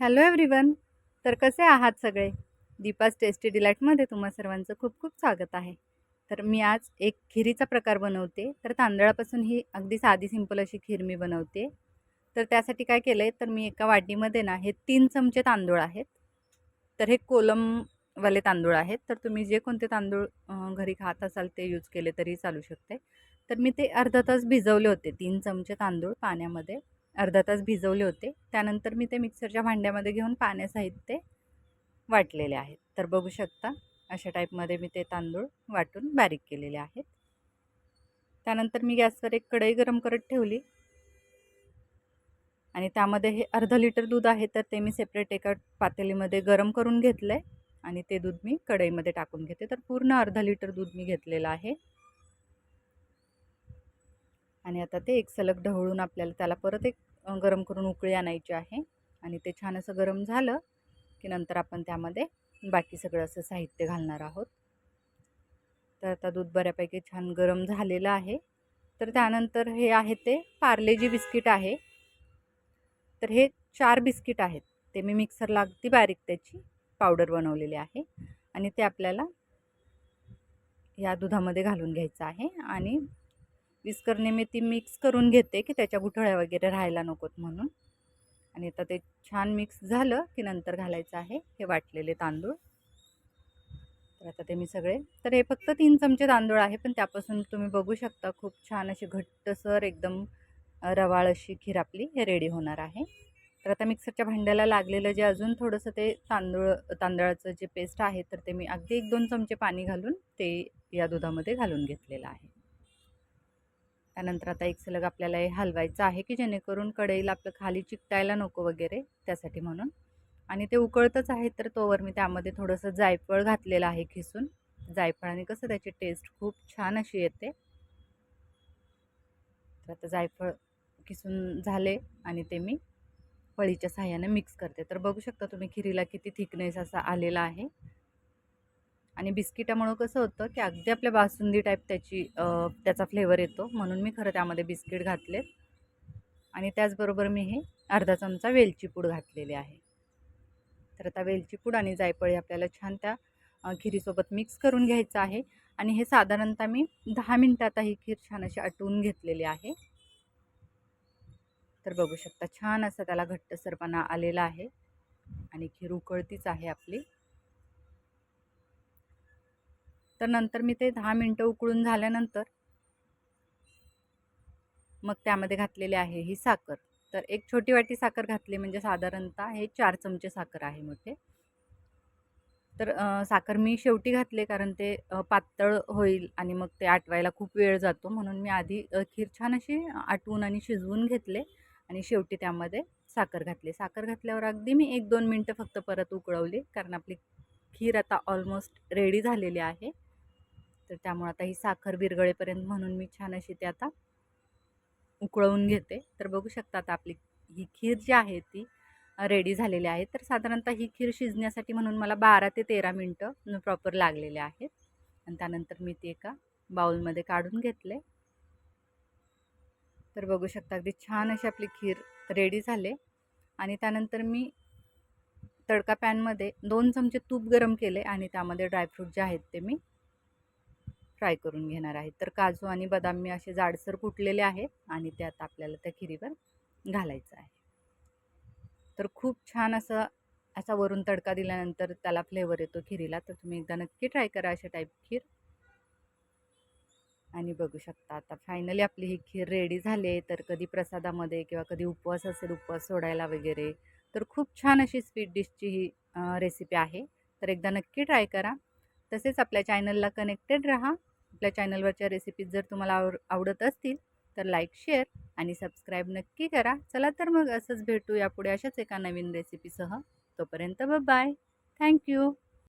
Hello everyone तर कसे आहात सगळे? दीपास टेस्टी डिलाईटमध्ये तुम्हा सर्वांचं खूप खूप स्वागत आहे. तर मी आज एक खिरीचा प्रकार बनवते. तर तांदळापासून ही अगदी साधी सिंपल अशी खीर मी बनवते. तर त्यासाठी काय केलं आहे तर मी एका वाटीमध्ये ना हे तीन चमचे तांदूळ आहेत. तर हे कोलमवाले तांदूळ आहेत. तर तुम्ही जे कोणते तांदूळ घरी खात असाल ते यूज केले तरी चालू शकते. तर मी ते अर्धा तास भिजवले होते तीन चमचे तांदूळ पाण्यामध्ये. अर्धा तास भिजवले होते. त्यानंतर मी ते मिक्सरच्या भांड्यामध्ये घेऊन पाण्यासहित ते वाटलेले आहेत. तर बघू शकता अशा टाईपमध्ये मी ते तांदूळ वाटून बारीक केलेले आहेत. त्यानंतर मी गॅसवर एक कढई गरम करत ठेवली. आणि त्यामध्ये हे अर्धा लिटर दूध आहे तर ते मी सेपरेट एका पातेलीमध्ये गरम करून घेतलं आहे आणि ते दूध मी कढईमध्ये टाकून घेते. तर पूर्ण अर्धा लिटर दूध मी घेतलेलं आहे. आणि आता ते एक सलग ढवळून आपल्याला त्याला परत एक गरम करून उकळी आणायची आहे. आणि ते छान असं गरम झालं की नंतर आपण त्यामध्ये बाकी सगळं असं साहित्य घालणार आहोत. तर आता दूध बऱ्यापैकी छान गरम झालेलं आहे. तर त्यानंतर हे आहे ते पार्लेजी बिस्किट आहे. तर हे चार बिस्किट आहेत. ते मी मिक्सरला अगदी बारीक त्याची पावडर बनवलेली आहे. आणि ते आपल्याला या दुधामध्ये घालून घ्यायचं आहे. आणि विस्करने मी ती मिक्स करून घेते की त्याच्या गुठळ्या वगैरे राहायला नकोत म्हणून. आणि आता ते छान मिक्स झालं की नंतर घालायचं आहे हे वाटलेले तांदूळ. तर आता ते मी सगळे तर हे फक्त तीन चमचे तांदूळ आहे पण त्यापासून तुम्ही बघू शकता खूप छान अशी घट्टसर एकदम रवाळ अशी खीर आपली हे रेडी होणार आहे. तर आता मिक्सरच्या भांड्याला लागलेलं जे अजून थोडंसं ते तांदूळ तांदळाचं जे पेस्ट आहे तर ते मी अगदी एक दोन चमचे पाणी घालून ते या दुधामध्ये घालून घेतलेलं आहे. त्यानंतर आता एक सलग आपल्याला हे हलवायचं आहे की जेणेकरून कढईला आपलं खाली चिकटायला नको वगैरे त्यासाठी म्हणून. आणि ते उकळतच आहे तर तोवर मी त्यामध्ये थोडंसं जायफळ घातलेलं आहे खिसून. जायफळाने कसं त्याची टेस्ट खूप छान अशी येते. तर आता जायफळ किसून झाले आणि ते मी फळीच्या साह्याने मिक्स करते. तर बघू शकता तुम्ही खिरीला किती थिकनेस असा आलेला आहे. आणि बिस्किटामुळं कसं होतं की अगदी आपल्या बासुंदी टाईप त्याची त्याचा फ्लेवर येतो. म्हणून मी खरं त्यामध्ये बिस्किट घातले. आणि त्याचबरोबर मी हे अर्धा चमचा वेलचीपूड घातलेले घातलेली आहे. तर आता वेलचीपूड आणि जायफळी आपल्याला छान त्या खिरीसोबत मिक्स करून घ्यायचं आहे. आणि हे साधारणतः मी दहा मिनटात ही खीर छान अशी आटवून घेतलेली आहे. तर बघू शकता छान असा त्याला घट्ट सरपणा आलेला आहे. आणि खीर उकळतीच आहे आपली. तर नंतर मी ते दहा मिनटं उकळून झाल्यानंतर मग त्यामध्ये घातलेले आहे ही साखर. तर एक छोटी वाटी साखर घातली म्हणजे साधारणतः हे चार चमचे साखर आहे मोठे. तर साखर मी शेवटी घातले कारण ते पातळ होईल आणि मग ते आटवायला खूप वेळ जातो. म्हणून मी आधी खीर छान अशी आटवून आणि शिजवून घेतले आणि शेवटी त्यामध्ये साखर घातली. साखर घातल्यावर अगदी मी एक दोन मिनटं फक्त परत उकळवली कारण आपली खीर आता ऑलमोस्ट रेडी झालेली आहे. तर त्यामुळे आता ही साखर विरगळेपर्यंत म्हणून मी छान अशी ते आता उकळवून घेते. तर बघू शकता आता आपली ही खीर जी आहे ती रेडी झालेली आहे. तर साधारणतः ही खीर शिजण्यासाठी म्हणून मला बारा ते तेरा मिनटं प्रॉपर लागलेले आहेत. आणि त्यानंतर मी ती एका बाउलमध्ये काढून घेतले. तर बघू शकता अगदी छान अशी आपली खीर रेडी झाले. आणि त्यानंतर मी तडका पॅनमध्ये दोन चमचे तूप गरम केले आणि त्यामध्ये ड्रायफ्रूट जे आहेत ते मी फ्राय करून घेणार आहे. तर काजू आणि बदाम मी असे जाडसर कुटलेले आहेत आणि ते आता आपल्याला त्या खिरीवर घालायचं आहे. तर खूप छान असं असा वरून तडका दिल्यानंतर त्याला फ्लेवर येतो खिरीला. तर तुम्ही एकदा नक्की ट्राय करा अशा टाईप खीर. आणि बघू शकता आता फायनली आपली ही खीर रेडी झाली आहे. तर कधी प्रसादामध्ये किंवा कधी उपवास असेल उपवास सोडायला वगैरे तर खूप छान अशी स्वीट डिशची ही रेसिपी आहे. तर एकदा नक्की ट्राय करा. तसेच आपल्या चॅनलला कनेक्टेड रहा. आपल्या चॅनलवरच्या रेसिपीज जर तुम्हाला आव आवडत असतील तर लाईक शेअर आणि सबस्क्राईब नक्की करा. चला तर मग असंच भेटू यापुढे अशाच एका नवीन रेसिपीसह. तोपर्यंत बाय. थँक्यू